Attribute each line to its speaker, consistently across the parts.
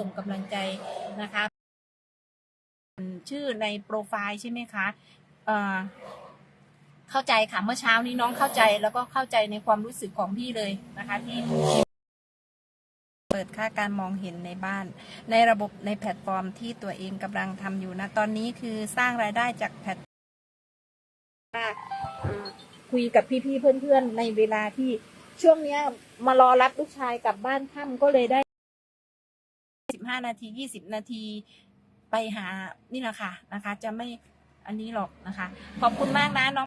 Speaker 1: ส่งกำลังใจนะคะ ชื่อในโปรไฟล์ใช่ไหมคะเอ่อเข้าใจค่ะเมื่อเช้านี้น้องเข้าใจแล้วก็เข้าใจในความรู้สึกของพี่เลยนะคะที่เปิดค่าการมองเห็นในบ้าน ในระบบในแพลตฟอร์มที่ตัวเองกำลังทำอยู่นะ ตอนนี้คือสร้างรายได้จากแพลตว่าเอ่อคุยกับพี่ๆเพื่อนๆ ในเวลาที่ช่วงเนี้ยมารอรับลูกชายกลับบ้านค่ำก็เลยได้ ห้านาทียี่สิบนาทีไปหานี่แหละค่ะนะคะ จะไม่อันนี้หรอกนะคะ ขอบคุณมากนะน้อง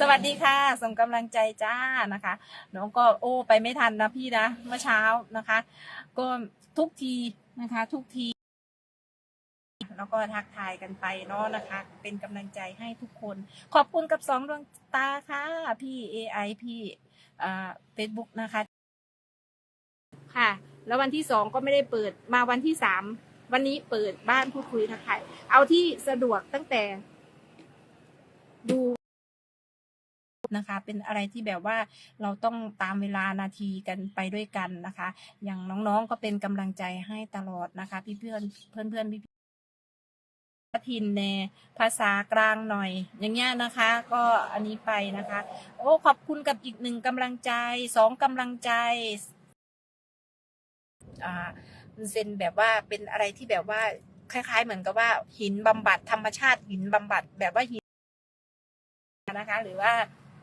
Speaker 1: สวัสดีค่ะ ส่งกำลังใจจ้านะคะ น้องก็โอ้ไปไม่ทันนะพี่นะเมื่อเช้านะคะ ก็ทุกทีนะคะ ทุกทีแล้วก็ทักทายกันไปเนาะนะคะ เป็นกำลังใจให้ทุกคน ขอบคุณกับสองดวงตาค่ะ พี่ AI พี่เฟซบุ๊กนะคะ ค่ะ แล้ววันที่สองก็ไม่ได้เปิดมาวันที่สามวันนี้เปิดบ้านพูดคุยทักทายเอาที่สะดวกตั้งแต่ ดูนะคะ เป็นอะไรที่แบบว่าเราต้องตามเวลานาทีกันไปด้วยกันนะคะ อย่างน้องๆก็เป็นกำลังใจให้ตลอดนะคะ พี่เพื่อนเพื่อนเพื่อนพี่ทินในภาษากลางหน่อย อย่างเงี้ยนะคะ ก็อันนี้ไปนะคะ โอ้ขอบคุณกับอีกหนึ่งกำลังใจสองกำลังใจ่าเซนแบบว่าเป็นอะไรที่แบบว่าคล้าย ๆ เหมือนกับว่า หินบำบัดธรรมชาติหินบำบัดแบบว่าหินนะคะ หรือว่า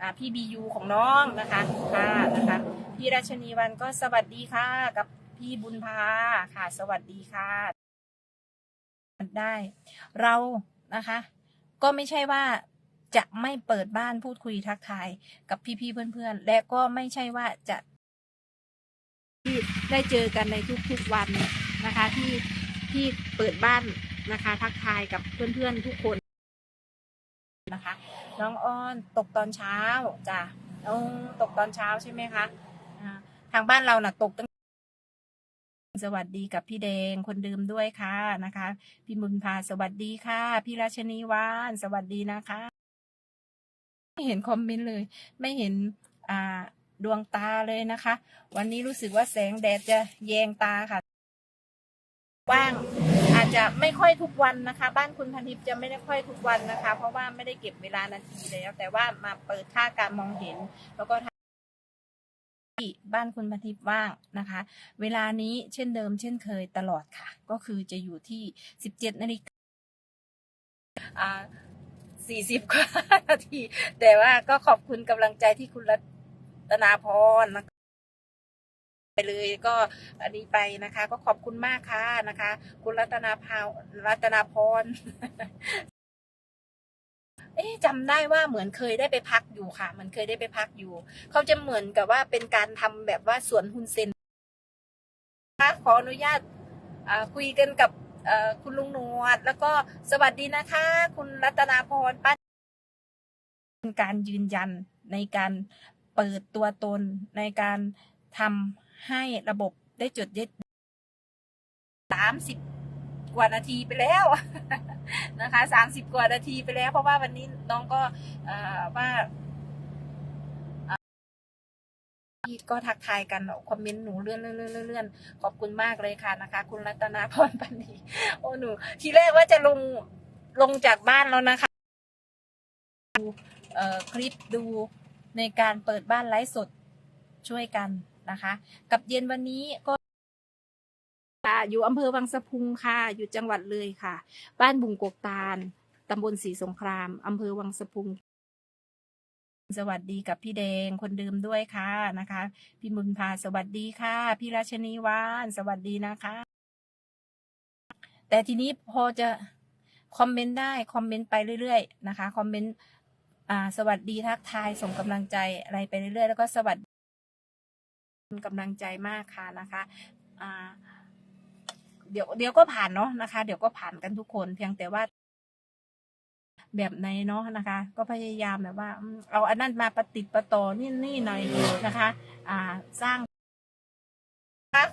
Speaker 1: อ่าพี่บียูของน้องนะคะค่ะนะคะพี่ราชนีวันก็สวัสดีค่ะ กับพี่บุญพาค่ะ สวัสดีค่ะได้ เรานะคะ ก็ไม่ใช่ว่าจะไม่เปิดบ้านพูดคุยทักทายกับพี่ๆเพื่อนๆ และก็ไม่ใช่ว่าจะ ที่ได้เจอกันในทุกๆวันนะคะที่ที่เปิดบ้านนะคะทักทายกับเพื่อนๆทุกคนนะคะน้องอ้อนตกตอนเช้าจ้ะโอ้ตกตอนเช้าใช่ไหมคะทางบ้านเราน่ะตกตั้งสวัสดีกับพี่แดงคนเดิมด้วยค่ะนะคะ พี่บุญพาสวัสดีค่ะ พี่ราชนีวานสวัสดีนะคะ ไม่เห็นคอมเมนต์เลย ไม่เห็นอ่า ดวงตาเลยนะคะ วันนี้รู้สึกว่าแสงแดดจะแยงตาค่ะว่างอาจจะไม่ค่อยทุกวันนะคะ บ้านคุณพันทิพย์จะไม่ได้ค่อยทุกวันนะคะ เพราะว่าไม่ได้เก็บเวลานาทีแล้ว แต่ว่ามาเปิดค่าการมองเห็น แล้วก็ที่บ้านคุณพันทิพย์ว่างนะคะ เวลานี้เช่นเดิมเช่นเคยตลอดค่ะ ก็คือจะอยู่ที่สิบเจ็ดนาฬิกาอ่าสี่สิบกว่านาที แต่ว่าก็ขอบคุณกำลังใจที่คุณรั ตนาพรนะไปเลยก็อันนี้ไปนะคะ ก็ขอบคุณมากค่ะนะคะ คุณรัตนาพาวรัตนาพรเอ๊จำได้ว่าเหมือนเคยได้ไปพักอยู่ค่ะเหมันเคยได้ไปพักอยู่ เขาจะเหมือนกับว่าเป็นการทำแบบว่าสวนฮุนเซนคะขออนุญาตคุยกันกับคุณลุงนวด แล้วก็สวัสดีนะคะ คุณรัตนาพรป้าเป็นการยืนยันในการ เปิดตัวตนในการทำให้ระบบได้จดยึดสามสิบกว่านาทีไปแล้วนะคะสามสิบกว่านาทีไปแล้ว เพราะว่าวันนี้น้องก็ว่าก็ทักทายกันคอมเมนต์หนูเลื่อนเลื่อนเลื่อนเลื่อนขอบคุณมากเลยค่ะนะคะ คุณรัตนาพรปันนีโอ้หนู ทีแรกว่าจะลงลงจากบ้านแล้วนะคะดูคลิปดู ในการเปิดบ้านไลฟ์สดช่วยกันนะคะ กับเย็นวันนี้ก็ค่ะอยู่อำเภอวังสะพุงค่ะ อยู่จังหวัดเลยค่ะ บ้านบุงกกตาลตำบลศรีสงครามอำเภอวังสะพุง สวัสดีกับพี่แดงคนเดิมด้วยค่ะนะคะ พี่บุญพาสวัสดีค่ะ พี่ราชนีวานสวัสดีนะคะ แต่ทีนี้พอจะคอมเมนต์ได้คอมเมนต์ไปเรื่อยๆนะคะคอมเมนต์อ่า สวัสดีทักทายส่งกำลังใจอะไรไปเรื่อยๆ แล้วก็สวัสดีกำลังใจมากค่ะนะคะอ่าเดี๋ยวเดี๋ยวก็ผ่านเนาะนะคะ เดี๋ยวก็ผ่านกันทุกคนเพียงแต่ว่าแบบไหนเนาะนะคะ ก็พยายามแบบว่า เอาอันนั้นมาประติดประต่อนี่นี่หน่อยนะคะ อ่าสร้าง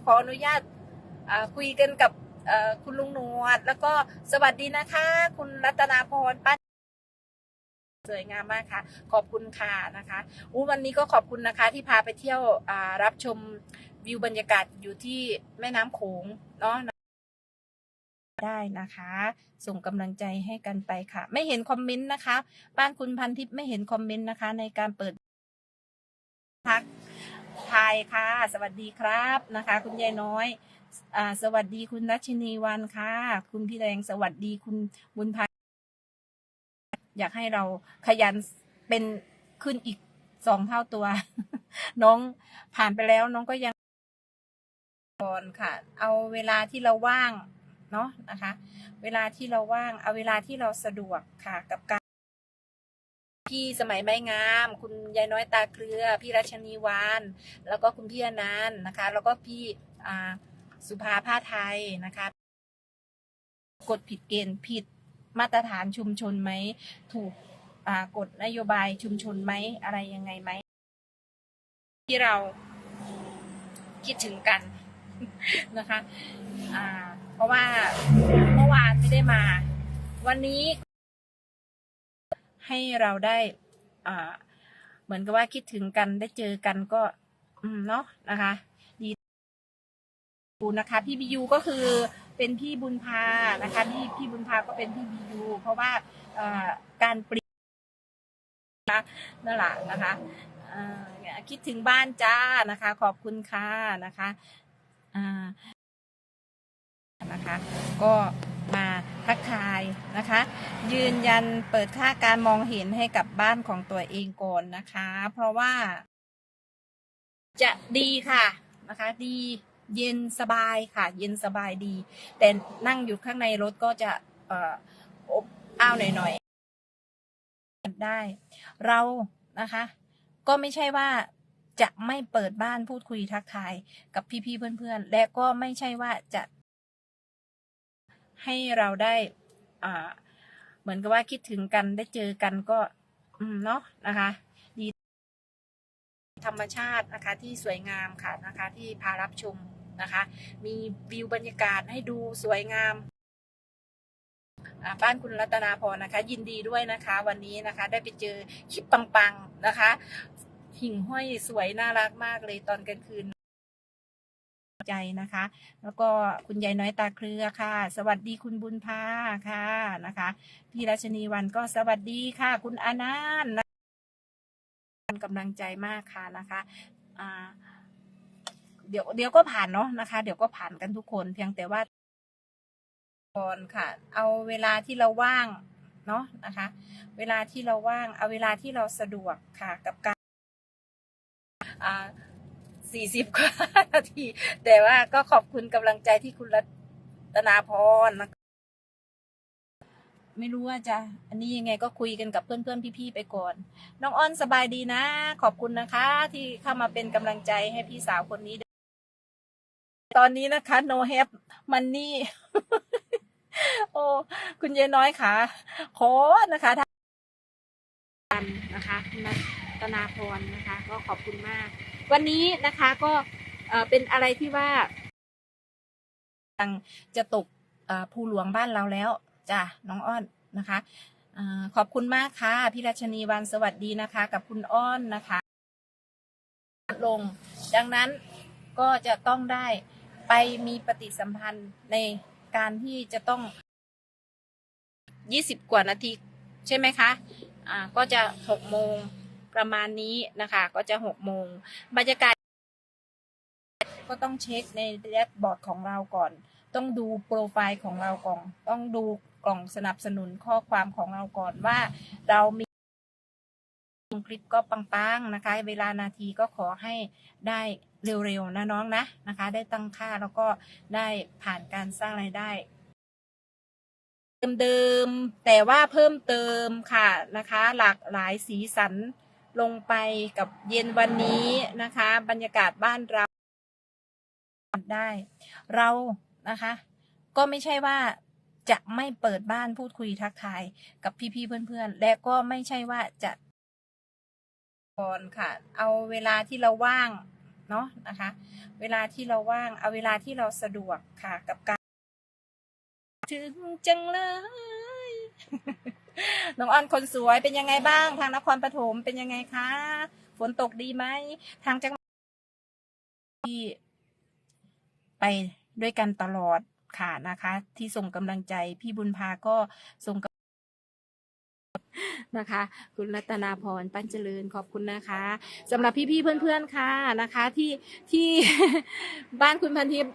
Speaker 1: ขออนุญาตคุยกันกับคุณลุงหนวด แล้วก็สวัสดีนะคะ คุณรัตนาพรป้า สวยงามมากค่ะ ขอบคุณค่ะนะคะอู้วันนี้ก็ขอบคุณนะคะที่พาไปเที่ยวรับชมวิวบรรยากาศอยู่ที่แม่น้ำโขงเนาะได้นะคะ ส่งกำลังใจให้กันไปค่ะ ไม่เห็นคอมเมนต์นะคะ บ้านคุณพันทิพย์ไม่เห็นคอมเมนต์นะคะ ในการเปิดทักทายค่ะ สวัสดีครับนะคะ คุณยายน้อยอสวัสดีคุณรัชนีวันค่ะ คุณพี่แดงสวัสดีคุณบุญพัน อยากให้เราขยันเป็นขึ้นอีกสองเท่าตัว น้องผ่านไปแล้วน้องก็ยังก่อนค่ะ เอาเวลาที่เราว่างเนาะนะคะ เวลาที่เราว่าง เอาเวลาที่เราสะดวกค่ะ กับการพี่สมัยไม้งาม คุณยายน้อยตาเครือ พี่รัชนีวานแล้วก็คุณพี่อนันต์นะคะ แล้วก็พี่สุภาผ้าไทยนะคะกฎผิดเกณฑ์ผิด มาตรฐานชุมชนไหม ถูกกฎนโยบายชุมชนไหม อะไรยังไงไหม ที่เราคิดถึงกันนะคะเพราะว่าเมื่อวานไม่ได้มา วันนี้ให้เราได้เหมือนกับว่าคิดถึงกันได้เจอกันก็เนาะนะคะ ดีดูนะคะ พี่บียูก็คือ เป็นพี่บุญพานะคะพี่พี่บุญพาก็เป็นพี่บียูเพราะว่าการปลี่ยนนะนั่นแหละนะคะคิดถึงบ้านจ้านะคะ ขอบคุณค่ะนะคะนะคะ ก็มาทักทายนะคะ ยืนยันเปิดค่าการมองเห็นให้กับบ้านของตัวเองก่อนนะคะ เพราะว่าจะดีค่ะนะคะ ดี เย็นสบายค่ะ เย็นสบายดี แต่นั่งอยู่ข้างในรถก็จะเอ่ออบอ้าวหน่อยๆได้ เรานะคะ ก็ไม่ใช่ว่าจะไม่เปิดบ้านพูดคุยทักทายกับพี่ๆเพื่อนๆ และก็ไม่ใช่ว่าจะให้เราได้อ่าเหมือนกับว่าคิดถึงกันได้เจอกันก็ อืมเนาะนะคะ ดี ธรรมชาตินะคะ ที่สวยงามค่ะนะคะ ที่พารับชม นะคะ มีวิวบรรยากาศให้ดูสวยงามบ้านคุณรัตนาพรนะคะ ยินดีด้วยนะคะ วันนี้นะคะ ได้ไปเจอคลิปปังๆนะคะ หิ่งห้อยสวยน่ารักมากเลยตอนกลางคืนใจนะคะ แล้วก็คุณยายน้อยตาเครือค่ะ สวัสดีคุณบุญพาค่ะนะคะพี่รัชนีวันก็สวัสดีค่ะ คุณอานันต์นะกำลังใจมากค่ะนะคะอ่า เดี๋ยวเดี๋ยวก็ผ่านเนาะนะคะ เดี๋ยวก็ผ่านกันทุกคนเพียงแต่ว่าก่อนค่ะ เอาเวลาที่เราว่างเนาะนะคะ เวลาที่เราว่าง เอาเวลาที่เราสะดวกค่ะกับการอ่าสี่สิบกว่านาที แต่ว่าก็ขอบคุณกำลังใจที่คุณรัตนาพรนะไม่รู้ว่าจะอันนี้ยังไงก็คุยกันกับเพื่อนๆพี่ๆไปก่อน น้องอ้อนสบายดีนะ ขอบคุณนะคะ ที่เข้ามาเป็นกำลังใจให้พี่สาวคนนี้ ตอนนี้นะคะ no have money โอ้คุณยายน้อยค่ะขอนะคะทานนะคะคุณรัตนาพรนะคะ ก็ขอบคุณมาก วันนี้นะคะก็เอ่อเป็นอะไรที่ว่าจะตกเอ่อภูหลวงบ้านเราแล้วจ้ะน้องอ้อนนะคะอาขอบคุณมากค่ะพี่รัชนีวันสวัสดีนะคะ กับคุณอ้อนนะคะ ลงดังนั้นก็จะต้องได้ ไปมีปฏิสัมพันธ์ในการที่จะต้องยี่สิบกว่านาที ใช่ไหมคะอ่าก็จะหกโมงประมาณนี้นะคะ ก็จะหกโมงบรรยากาศก็ต้องเช็คในแดชบอร์ดของเราก่อน ต้องดูโปรไฟล์ของเราก่อน ต้องดูกล่องสนับสนุนข้อความของเราก่อนว่าเรามี คลิปก็ปังๆนะคะ เวลานาทีก็ขอให้ได้เร็วๆนะน้องนะนะคะ ได้ตั้งค่าแล้วก็ได้ผ่านการสร้างรายได้เดิมๆแต่ว่าเพิ่มเติมค่ะนะคะ หลากหลายสีสันลงไปกับเย็นวันนี้นะคะ บรรยากาศบ้านเราได้ เรานะคะ ก็ไม่ใช่ว่าจะไม่เปิดบ้านพูดคุยทักทายกับพี่ๆเพื่อนๆ และก็ไม่ใช่ว่าจะ ก่อนค่ะ เอาเวลาที่เราว่างเนาะนะคะ เวลาที่เราว่าง เอาเวลาที่เราสะดวกค่ะกับการ ถึงจังเลยน้องอ้อนคนสวยเป็นยังไงบ้าง ทางนครปฐมเป็นยังไงคะฝนตกดีไหมทางจังหวัดที่ไปด้วยกันตลอดค่ะนะคะ ที่ส่งกำลังใจพี่บุญพาก็ส่ง นะคะ คุณรัตนาพรปั้นเจริญขอบคุณนะคะสำหรับพี่ๆเพื่อนๆค่ะนะคะ ที่ที่บ้านคุณพันทิพย์